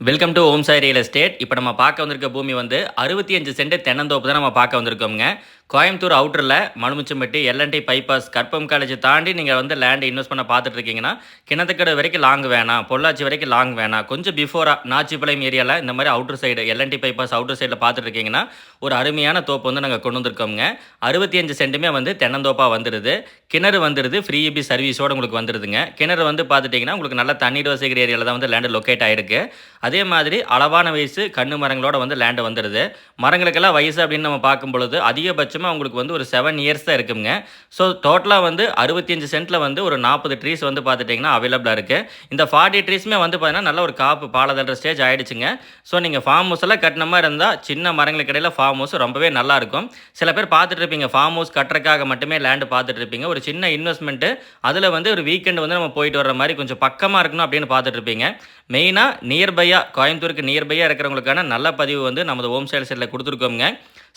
Welcome to Om Sai real estate இப்போ நம்ம பார்க்க வந்திருக்க பூமி வந்து அறுபத்தி அஞ்சு சென்ட் தென்னந்தோப்பு தான் நம்ம பார்க்க வந்திருக்கோங்க கோயம்புத்தூர் அவுட்டரில் Manumichampatti L and T bypass கற்பம் காலேஜ் தாண்டி நீங்கள் வந்து லேண்டை இன்வெஸ்ட் பண்ண பார்த்துட்டு இருக்கீங்கன்னா கிணத்துக்கடை வரைக்கும் லாங் வேணாம் பொள்ளாச்சி வரைக்கும் லாங் வேணாம். கொஞ்சம் பிஃபோராக நாச்சிப்பாளையம் ஏரியாவில் இந்த மாதிரி outer side L and T bypass outer சைடில் பார்த்துட்டு இருக்கீங்கன்னா ஒரு அருமையான தோப்பு வந்து நாங்கள் கொண்டு வந்திருக்கோங்க அறுபத்தி அஞ்சு சென்ட்டுமே வந்து தென்னந்தோப்பாக வந்துடுது கிணறு வந்துடுது ஃப்ரீ இபி சர்வீஸோடு உங்களுக்கு வந்துடுதுங்க கிணறு வந்து பார்த்துட்டிங்கன்னா உங்களுக்கு நல்ல தண்ணீர் வசதிக்கிற ஏரியாவில் தான் வந்து லேண்டு லொக்கேட் ஆகிருக்கு அதே மாதிரி அளவான வயசு கண்ணு மரங்களோட வந்து லேண்டு வந்துடுது மரங்களுக்கெல்லாம் வயசு அப்படின்னு நம்ம பார்க்கும் பொழுது அதிகபட்சமாக உங்களுக்கு வந்து ஒரு செவன் இயர்ஸ் தான் இருக்குங்க. ஸோ டோட்டலாக வந்து அறுபத்தஞ்சு சென்ட்டில் வந்து ஒரு நாற்பது ட்ரீஸ் வந்து பார்த்துட்டிங்கன்னா அவைலபிளாக இருக்குது இந்த ஃபார்ட்டி ட்ரீஸுமே வந்து பார்த்தீங்கன்னா நல்ல ஒரு காப்பு பாலதல்ற ஸ்டேஜ் ஆகிடுச்சுங்க ஸோ நீங்கள் ஃபார்ம் ஹவுஸ் எல்லாம் கட்டின மாதிரி இருந்தால் சின்ன மரங்களுக்கு இடையில ஃபார்ம் ஹவுஸ் ரொம்பவே நல்லாயிருக்கும் சில பேர் பார்த்துட்டு இருப்பீங்க ஃபார்ம் ஹவுஸ் கட்டுறதுக்காக மட்டுமே லேண்டு பார்த்துட்டு இருப்பீங்க. ஒரு சின்ன இன்வெஸ்ட்மெண்ட்டு அதில் வந்து ஒரு வீக்கெண்ட் வந்து நம்ம போயிட்டு வர மாதிரி கொஞ்சம் பக்கமாக இருக்கணும் அப்படின்னு பார்த்துட்டு இருப்பீங்க. மெயினாக நியர்பையாக கோயம்புத்தூருக்கு நியர்பையாக இருக்கிறவங்களுக்கான நல்ல பதிவு வந்து நமது ஹோம் சேல் செல்லில் கொடுத்துருக்கோங்க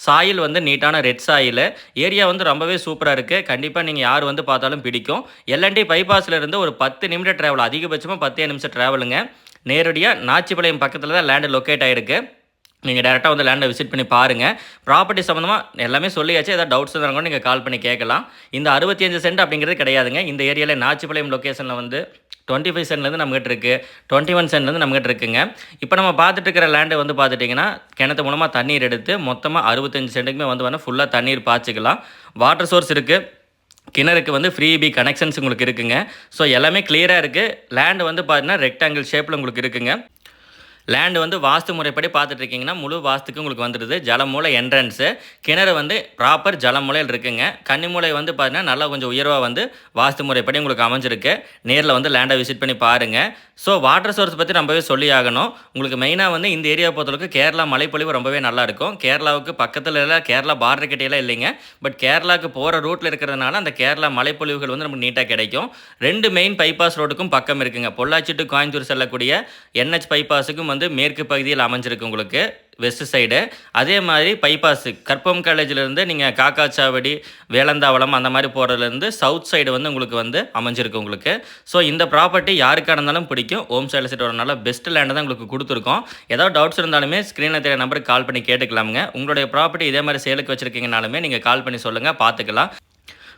சாயில் வந்து நீட்டான ரெட் சாயில் ஏரியா வந்து ரொம்பவே சூப்பராக இருக்குது கண்டிப்பாக நீங்கள் யார் வந்து பார்த்தாலும் பிடிக்கும். எல்என்டி பைபாஸில் இருந்து ஒரு பத்து நிமிடம் ட்ராவல் அதிகபட்சமாக பத்தே நிமிஷம் ட்ராவலுங்க நேரடியாக நாச்சிபாளையம் பக்கத்தில் தான் லேண்டு லொக்கேட் ஆகிருக்கு நீங்கள் டேரெக்டாக வந்து லேண்டை விசிட் பண்ணி பாருங்கள் ப்ராப்பர்ட்டி சம்மந்தமாக எல்லாமே சொல்லியாச்சு. ஏதாவது டவுட்ஸ் இருந்தாலும் கூட நீங்கள் கால் பண்ணி கேட்கலாம். இந்த அறுபத்தி அஞ்சு சென்ட் அப்படிங்கிறது கிடையாதுங்க. இந்த ஏரியாவில் நாச்சிபாளையம் லொக்கேஷனில் வந்து டுவெண்ட்டி ஃபைவ் சென்ட்லேருந்து நம்மகிட்ட இருக்குது டுவெண்ட்டி ஒன் சென்ட்லேருந்து நம்மகிட்ட இருக்குங்க. இப்போ நம்ம பார்த்துட்டு இருக்கிற லேண்டு வந்து பார்த்துட்டிங்கன்னா கிணத்து மூலமாக தண்ணீர் எடுத்து மொத்தமாக அறுபத்தஞ்சு சென்ட்டுக்குமே வந்து வேணால் ஃபுல்லாக தண்ணீர் பாய்ச்சிக்கலாம். வாட்டர் சோர்ஸ் இருக்குது கிணறுக்கு வந்து ஃப்ரீ பி கனெக்ஷன்ஸ் உங்களுக்கு இருக்குங்க. ஸோ எல்லாமே கிளியராக இருக்குது லேண்டு வந்து பார்த்தீங்கன்னா ரெக்டாங்கிள் ஷேப்பில் உங்களுக்கு இருக்குங்க. லேண்டு வந்து வாஸ்து முறைப்படி பார்த்துட்டு இருக்கீங்கன்னா முழு வாஸ்துக்கு உங்களுக்கு வந்துடுது. ஜலமூலை என்ட்ரன்ஸு கிணறு வந்து ப்ராப்பர் ஜலமூலையில் இருக்குங்க. கன்னிமூலை வந்து பார்த்தீங்கன்னா நல்லா கொஞ்சம் உயர்வாக வந்து வாஸ்து முறைப்படி உங்களுக்கு அமைஞ்சிருக்கு. நேரில் வந்து லேண்டை விசிட் பண்ணி பாருங்கள் ஸோ வாட்டர் சோர்ஸ் பற்றி ரொம்பவே சொல்லி ஆகணும் உங்களுக்கு மெயினாக வந்து இந்த ஏரியா பொறுத்தளவுக்கு கேரளா மலைப்பொழிவு ரொம்பவே நல்லாயிருக்கும். கேரளாவுக்கு பக்கத்தில் எல்லாம் கேரளா பார்டர் கிட்டேலாம் இல்லைங்க. பட் கேரளாவுக்கு போகிற ரூட்டில் இருக்கிறதுனால அந்த கேரளா மலைப்பொழிவுகள் வந்து நமக்கு நீட்டாக கிடைக்கும். ரெண்டு மெயின் பைபாஸ் ரோடுக்கும் பக்கம் இருக்குங்க. பொள்ளாச்சி டு கோயம்புத்தூர் செல்லக்கூடிய என்ஹெச் பைபாஸுக்கும் வந்து மேற்கு பகுதியில் அமைஞ்சிருக்கு உங்களுக்கு வெஸ்ட் சைடு அதே மாதிரி பைபாஸு கற்பம் காலேஜிலேருந்து நீங்கள் காக்காச்சாவடி வேலந்தாவளம் அந்த மாதிரி போகிறதுலேருந்து சவுத் சைடு வந்து உங்களுக்கு வந்து அமைஞ்சிருக்கு உங்களுக்கு. ஸோ இந்த ப்ராப்பர்ட்டி யாருக்காக இருந்தாலும் பிடிக்கும். ஓம் சைடில் சைட் ஒரு நல்ல பெஸ்ட் லேண்டு தான் உங்களுக்கு கொடுத்துருக்கோம். ஏதாவது டவுட்ஸ் இருந்தாலுமே ஸ்க்ரீனில் தெரிய நம்பருக்கு கால் பண்ணி கேட்டுக்கலாமுங்க. உங்களுடைய ப்ராப்பர்ட்டி இதே மாதிரி சேலுக்கு வச்சுருக்கீங்கனாலுமே நீங்கள் கால் பண்ணி சொல்லுங்கள் பார்த்துக்கலாம்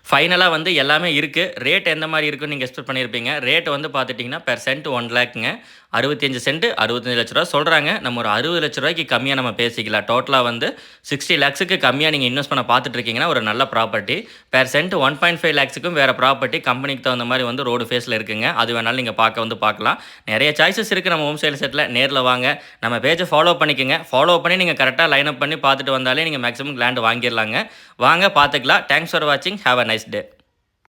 ஃபைனலாக வந்து எல்லாமே இருக்குது ரேட் எந்த மாதிரி இருக்குன்னு நீங்கள் எக்ஸ்பெக்ட் பண்ணியிருப்பீங்க ரேட் வந்து பார்த்துட்டிங்கன்னா பெர் சென்ட் ஒன் லேக்குங்க அறுபத்தஞ்சு சென்ட் அறுபத்தஞ்சு லட்ச ரூபா சொல்கிறாங்க நம்ம ஒரு அறுபது லட்ச ரூபாய்க்கு கம்மியாக நம்ம பேசிக்கலாம். டோட்டலாக வந்து சிக்ஸ்டி லேக்ஸுக்கு கம்மியாக நீங்கள் இன்வெஸ்ட் பண்ண பார்த்துட்டு இருக்கீங்கன்னா ஒரு நல்ல property per cent one point five லேக்ஸுக்கும் வேறு ப்ராப்பர்ட்டி கம்பெனிக்கு தகுந்த மாதிரி வந்து ரோடு ஃபேஸில் இருக்குங்க. அது வேணாலும் நீங்கள் பார்க்க வந்து பார்க்கலாம். நிறைய சாய்ஸஸ் இருக்குது நம்ம ஹோம் சேல் செட்டில் நேரில் வாங்க. நம்ம பேஜை ஃபாலோ பண்ணிக்கோங்க. ஃபாலோ பண்ணி நீங்கள் கரெக்டாக லைன் அப் பண்ணி பார்த்துட்டு வந்தாலே நீங்கள் மேக்ஸிமம் லேண்ட் வாங்கிடலாங்க. வாங்க பார்த்துக்கலாம். தேங்க்ஸ் ஃபார் வாட்சிங் ஹாவ் அ நைஸ் டே